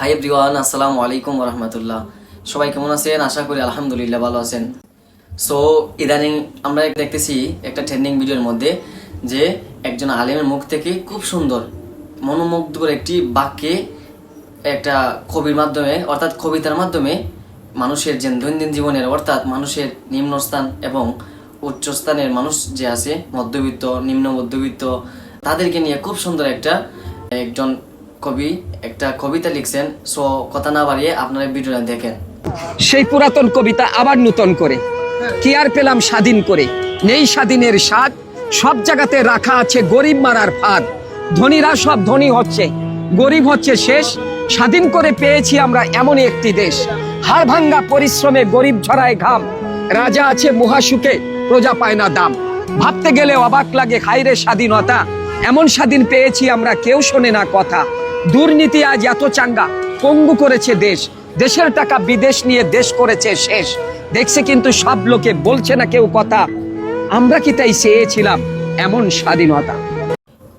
Hi everyone, আসসালামু আলাইকুম রহমতুল্লাহ সবাই কেমন আছেন? আশা করি আলহামদুলিল্লাহ ভালো আছেন। সো ইদানিং আমরা দেখতেছি একটা ট্রেন্ডিং ভিডিওর মধ্যে যে একজন আলেমের মুখ থেকে খুব সুন্দর, মনোমুগ্ধকর একটি বাক্যে একটা কবির মাধ্যমে, অর্থাৎ কবিতার মাধ্যমে মানুষের যে দৈনন্দিন জীবনের, অর্থাৎ মানুষের নিম্নস্থান এবং উচ্চস্থানের মানুষ যে আছে, মধ্যবিত্ত, নিম্ন মধ্যবিত্ত, তাদেরকে নিয়ে খুব সুন্দর একটা একজন কবি, একটা কবিতা লিখছেন, সো কথা না বাড়িয়ে আপনারা ভিডিওটা দেখেন। সেই পুরাতন কবিতা আবার নূতন করে। কি আর পেলাম স্বাধীন করে? নেই স্বাধীনের স্বাদ, সব জায়গাতে রাখা আছে গরিব মারার ফাঁদ। ধনীরা সব ধনী হচ্ছে, গরিব হচ্ছে শেষ। স্বাধীন করে পেয়েছি আমরা এমনই একটি দেশ। হাড় ভাঙ্গা পরিশ্রমে গরিব ঝরায় ঘাম। রাজা আছে মহাসুখে, প্রজা পায় না দাম। ভাবতে গেলে অবাক লাগে হাইরে স্বাধীনতা। এমন স্বাধীন পেয়েছি আমরা, কেউ শোনে না কথা। দুর্নীতি আজ এত চাঙ্গা। পঙ্গু করেছে দেশ। দেশের টাকা বিদেশ নিয়ে দেশ করেছে শেষ। দেখছে কিন্তু সব লোকে বলছে না কেউ কথা। আমরা কি তাই চেয়েছিলাম এমন স্বাধীনতা?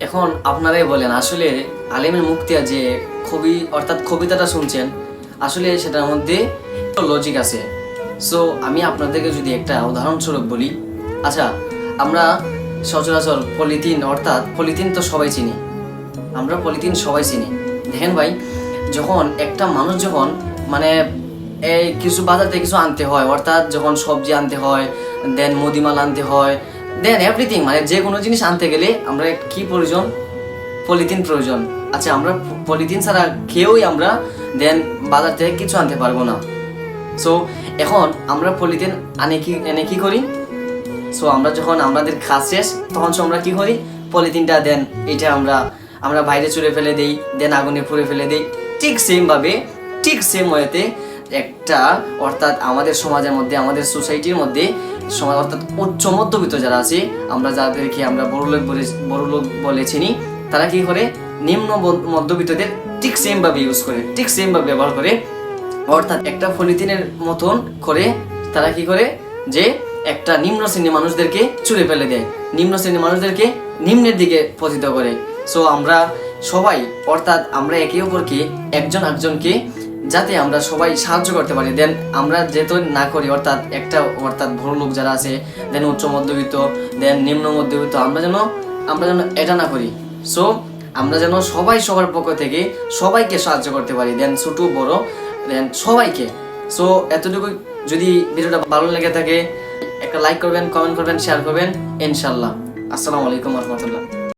এখন আপনারাই বলেন, আসলে আলেমের মুক্তিয়া যে কবি, অর্থাৎ কবিতাটা শুনছেন, আসলে সেটার মধ্যে লজিক আছে। সো আমি আপনাদেরকে যদি একটা উদাহরণস্বরূপ বলি আচ্ছা আমরা সচরাচর পলিথিন, অর্থাৎ পলিথিন তো সবাই চিনি আমরা পলিথিন সবাই চিনি। দেখেন ভাই, যখন একটা মানুষ যখন মানে এই কিছু বাজার থেকে কিছু আনতে হয়, অর্থাৎ যখন সবজি আনতে হয়, দেন মুদিমাল আনতে হয়, দেন এভরিথিং মানে যে কোনো জিনিস আনতে গেলে আমরা কি প্রয়োজন? পলিথিন প্রয়োজন। আচ্ছা আমরা পলিথিন ছাড়া কেউই আমরা দেন বাজার থেকে কিছু আনতে পারব না। সো এখন আমরা পলিথিন আনে কি, এনে কি করি? সো আমরা যখন আমাদের খাস শেষ, তখন আমরা কি করি? পলিথিনটা দেন, এটা আমরা আমরা বাইরে চুরে ফেলে দেই দেন আগুনে পুড়ে ফেলে দেই। ঠিক সেম ভাবে, ঠিক সেম ওয়েতে একটা, অর্থাৎ আমাদের সমাজের মধ্যে, আমাদের সোসাইটির মধ্যে, সমাজ, অর্থাৎ উচ্চ মধ্যবিত্ত যারা আছে, আমরা যাদেরকে আমরা বড় লোক বলে, বড় লোক বলে চিনি, তারা কি করে? নিম্ন মধ্যবিত্তদের ঠিক সেম ভাবে ইউজ করে, ঠিক সেম ভাবে ব্যবহার করে। অর্থাৎ একটা পলিথিনের মতন করে তারা কি করে? যে একটা নিম্ন শ্রেণির মানুষদেরকে চুরে ফেলে দেয়। নিম্ন শ্রেণির মানুষদেরকে নিম্নের দিকে পতিত করে। সো আমরা সবাই, অর্থাৎ আমরা একে অপরকে, একজন একজনকে যাতে আমরা সবাই সাহায্য করতে পারি। দেন আমরা যেহেতু না করি, অর্থাৎ একটা, অর্থাৎ বড় লোক যারা আছে দেন উচ্চ মধ্যবিত্ত দেন নিম্ন মধ্যবিত্ত, আমরা যেন আমরা যেন এটা না করি। সো আমরা যেন সবাই সবার পক্ষ থেকে সবাইকে সাহায্য করতে পারি। দেন ছোট, বড় দেন সবাইকে। সো এতটুকু যদি ভিডিওটা ভালো লেগে থাকে, একটা লাইক করবেন কমেন্ট করবেন শেয়ার করবেন ইনশাল্লাহ আসসালামু আলাইকুম রহমতুল্লাহ।